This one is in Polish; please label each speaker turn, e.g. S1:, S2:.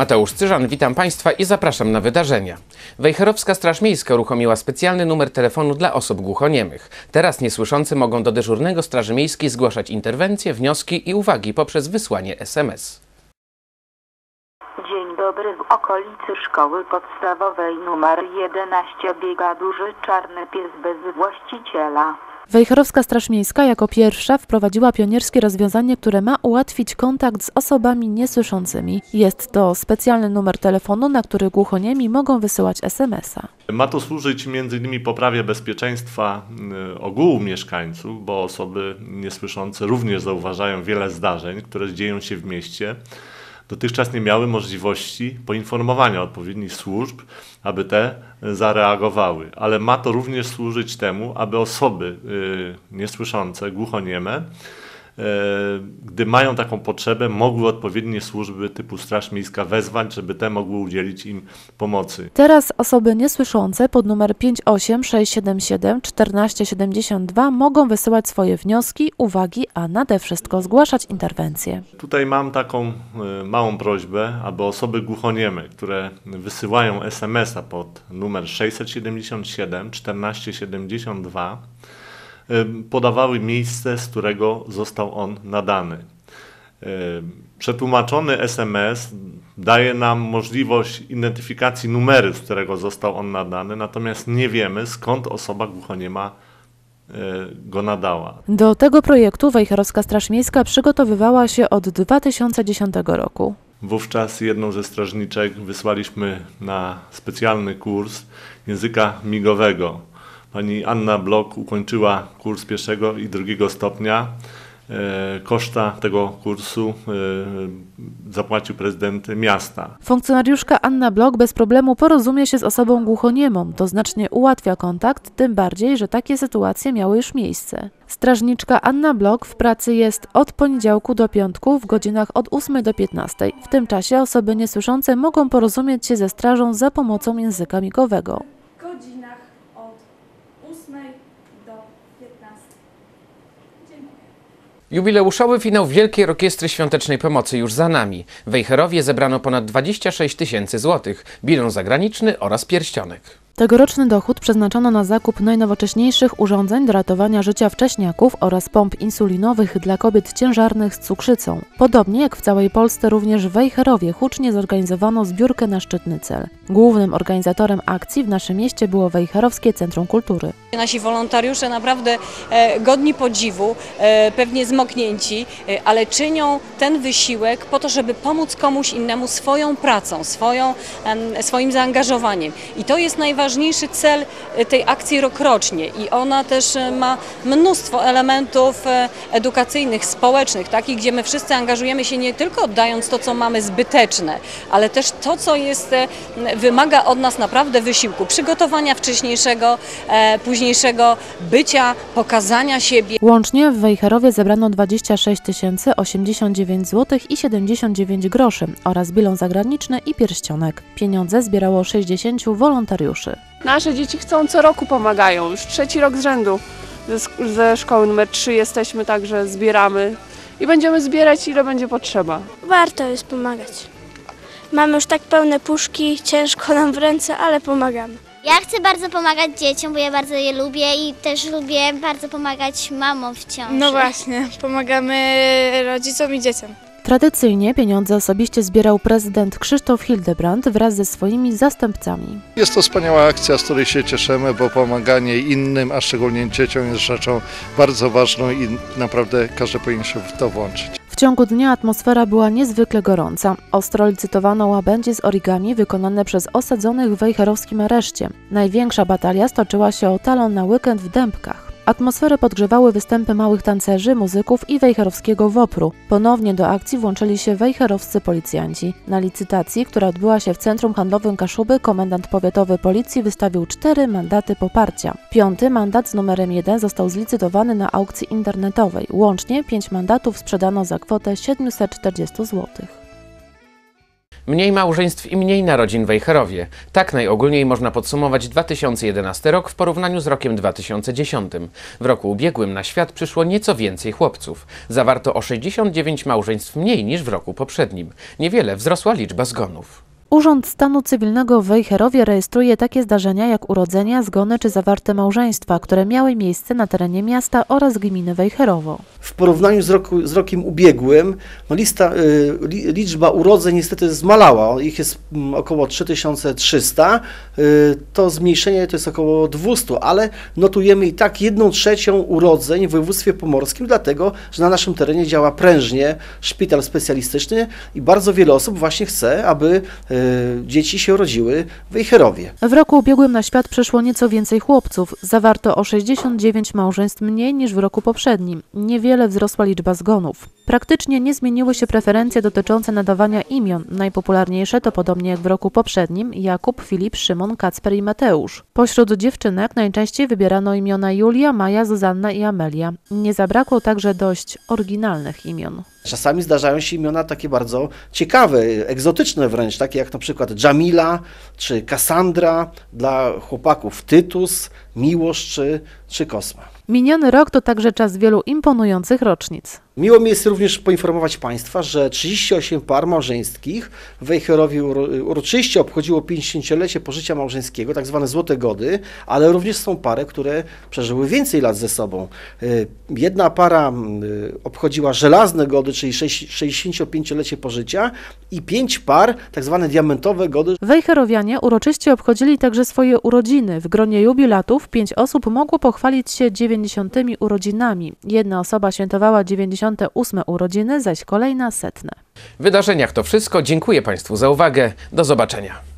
S1: Mateusz Cyżan, witam Państwa i zapraszam na wydarzenia. Wejherowska Straż Miejska uruchomiła specjalny numer telefonu dla osób głuchoniemych. Teraz niesłyszący mogą do dyżurnego Straży Miejskiej zgłaszać interwencje, wnioski i uwagi poprzez wysłanie SMS.
S2: Dzień dobry. W okolicy szkoły podstawowej numer 11 biega duży czarny pies bez właściciela.
S3: Wejherowska Straż Miejska jako pierwsza wprowadziła pionierskie rozwiązanie, które ma ułatwić kontakt z osobami niesłyszącymi. Jest to specjalny numer telefonu, na który głuchoniemi mogą wysyłać SMS-a.
S4: Ma to służyć m.in. poprawie bezpieczeństwa y, ogółu mieszkańców, bo osoby niesłyszące również zauważają wiele zdarzeń, które dzieją się w mieście. Dotychczas nie miały możliwości poinformowania odpowiednich służb, aby te zareagowały, ale ma to również służyć temu, aby osoby y, niesłyszące, głuchonieme, gdy mają taką potrzebę, mogły odpowiednie służby typu Straż Miejska wezwać, żeby te mogły udzielić im pomocy.
S3: Teraz osoby niesłyszące pod numer 58677 1472 mogą wysyłać swoje wnioski, uwagi, a nade wszystko zgłaszać interwencje.
S4: Tutaj mam taką y, małą prośbę, aby osoby głuchonieme, które wysyłają SMS-a pod numer 677 1472 y, podawały miejsce, z którego został on nadany. Przetłumaczony SMS daje nam możliwość identyfikacji numeru, z którego został on nadany, natomiast nie wiemy skąd osoba głuchoniema y, go nadała.
S3: Do tego projektu Wejherowska Straż Miejska przygotowywała się od 2010 roku.
S4: Wówczas jedną ze strażniczek wysłaliśmy na specjalny kurs języka migowego. Pani Anna Blok ukończyła kurs pierwszego i drugiego stopnia. E, Koszta tego kursu e, zapłacił prezydent miasta.
S3: Funkcjonariuszka Anna Blok bez problemu porozumie się z osobą głuchoniemą. To znacznie ułatwia kontakt, tym bardziej, że takie sytuacje miały już miejsce. Strażniczka Anna Blok w pracy jest od poniedziałku do piątku w godzinach od 8 do 15. W tym czasie osoby niesłyszące mogą porozumieć się ze strażą za pomocą języka migowego.
S5: godzinach od 8 do 15. Dziękuję.
S1: Jubileuszowy finał Wielkiej Orkiestry Świątecznej Pomocy już za nami. W Wejherowie zebrano ponad 26 tysięcy złotych, bilon zagraniczny oraz pierścionek.
S3: Tegoroczny dochód przeznaczono na zakup najnowocześniejszych urządzeń do ratowania życia wcześniaków oraz pomp insulinowych dla kobiet ciężarnych z cukrzycą. Podobnie jak w całej Polsce również w Wejherowie hucznie zorganizowano zbiórkę na szczytny cel. Głównym organizatorem akcji w naszym mieście było Wejherowskie Centrum Kultury.
S6: Nasi wolontariusze naprawdę e, godni podziwu, e, pewnie zmoknięci, e, ale czynią ten wysiłek po to, żeby pomóc komuś innemu swoją pracą, swoją, swoim zaangażowaniem. I to jest najważniejszy cel e, tej akcji rokrocznie i ona też e, ma mnóstwo elementów e, edukacyjnych, społecznych, takich, gdzie my wszyscy angażujemy się nie tylko oddając to, co mamy zbyteczne, ale też to, co jest, wymaga od nas naprawdę wysiłku, przygotowania wcześniejszego, późniejszego bycia, pokazania siebie.
S3: Łącznie w Wejherowie zebrano 26 089 zł i 79 groszy oraz bilon zagraniczny i pierścionek. Pieniądze zbierało 60 wolontariuszy.
S7: Nasze dzieci chcą co roku pomagają. Już trzeci rok z rzędu ze, ze szkoły numer 3 jesteśmy, także zbieramy i będziemy zbierać ile będzie potrzeba.
S8: Warto jest pomagać. Mamy już tak pełne puszki, ciężko nam w ręce, ale pomagamy.
S9: Ja chcę bardzo pomagać dzieciom, bo ja bardzo je lubię i też lubię bardzo pomagać mamom w ciąży.
S8: No właśnie, pomagamy rodzicom i dzieciom.
S3: Tradycyjnie pieniądze osobiście zbierał prezydent Krzysztof Hildebrand wraz ze swoimi zastępcami.
S10: Jest to wspaniała akcja, z której się cieszymy, bo pomaganie innym, a szczególnie dzieciom jest rzeczą bardzo ważną i naprawdę każdy powinien się w to włączyć.
S3: W ciągu dnia atmosfera była niezwykle gorąca. Ostro licytowano łabędzie z origami wykonane przez osadzonych w wejherowskim areszcie. Największa batalia stoczyła się o talon na weekend w Dębkach. Atmosferę podgrzewały występy małych tancerzy, muzyków i wejherowskiego WOPR-u. Ponownie do akcji włączyli się wejherowscy policjanci. Na licytacji, która odbyła się w Centrum Handlowym Kaszuby, komendant powiatowy policji wystawił cztery mandaty poparcia. Piąty mandat z numerem 1 został zlicytowany na aukcji internetowej. Łącznie pięć mandatów sprzedano za kwotę 740 zł.
S1: Mniej małżeństw i mniej narodzin w Wejherowie. Tak najogólniej można podsumować 2011 rok w porównaniu z rokiem 2010. W roku ubiegłym na świat przyszło nieco więcej chłopców. Zawarto o 69 małżeństw mniej niż w roku poprzednim. Niewiele wzrosła liczba zgonów.
S3: Urząd Stanu Cywilnego w Wejherowie rejestruje takie zdarzenia jak urodzenia, zgony czy zawarte małżeństwa, które miały miejsce na terenie miasta oraz gminy Wejherowo.
S11: W porównaniu z, roku, z rokiem ubiegłym no lista, y, li, liczba urodzeń niestety zmalała. Ich jest mm, około 3300. Y, to zmniejszenie to jest około 200, ale notujemy i tak jedną trzecią urodzeń w województwie pomorskim, dlatego że na naszym terenie działa prężnie szpital specjalistyczny i bardzo wiele osób właśnie chce, aby y, dzieci się urodziły w Wejherowie.
S3: W roku ubiegłym na świat przyszło nieco więcej chłopców. Zawarto o 69 małżeństw mniej niż w roku poprzednim. Niewiele wzrosła liczba zgonów. Praktycznie nie zmieniły się preferencje dotyczące nadawania imion. Najpopularniejsze to podobnie jak w roku poprzednim Jakub, Filip, Szymon, Kacper i Mateusz. Pośród dziewczynek najczęściej wybierano imiona Julia, Maja, Zuzanna i Amelia. Nie zabrakło także dość oryginalnych imion.
S11: Czasami zdarzają się imiona takie bardzo ciekawe, egzotyczne wręcz, takie jak na przykład Jamila czy Cassandra, dla chłopaków Tytus, Miłosz czy, czy Kosma.
S3: Miniony rok to także czas wielu imponujących rocznic.
S11: Miło mi jest również poinformować Państwa, że 38 par małżeńskich w Wejherowie uro- uroczyście obchodziło 50-lecie pożycia małżeńskiego, tak zwane złote gody, ale również są pary, które przeżyły więcej lat ze sobą. Y, Jedna para y, obchodziła żelazne gody, czyli sześć- 65-lecie pożycia i pięć par, tak zwane diamentowe gody,
S3: Wejherowianie uroczyście obchodzili także swoje urodziny. W gronie jubilatów pięć osób mogło pochwalić się 90 urodzinami. Jedna osoba świętowała 98 urodziny, zaś kolejna setne.
S1: W wydarzeniach to wszystko. Dziękuję Państwu za uwagę. Do zobaczenia.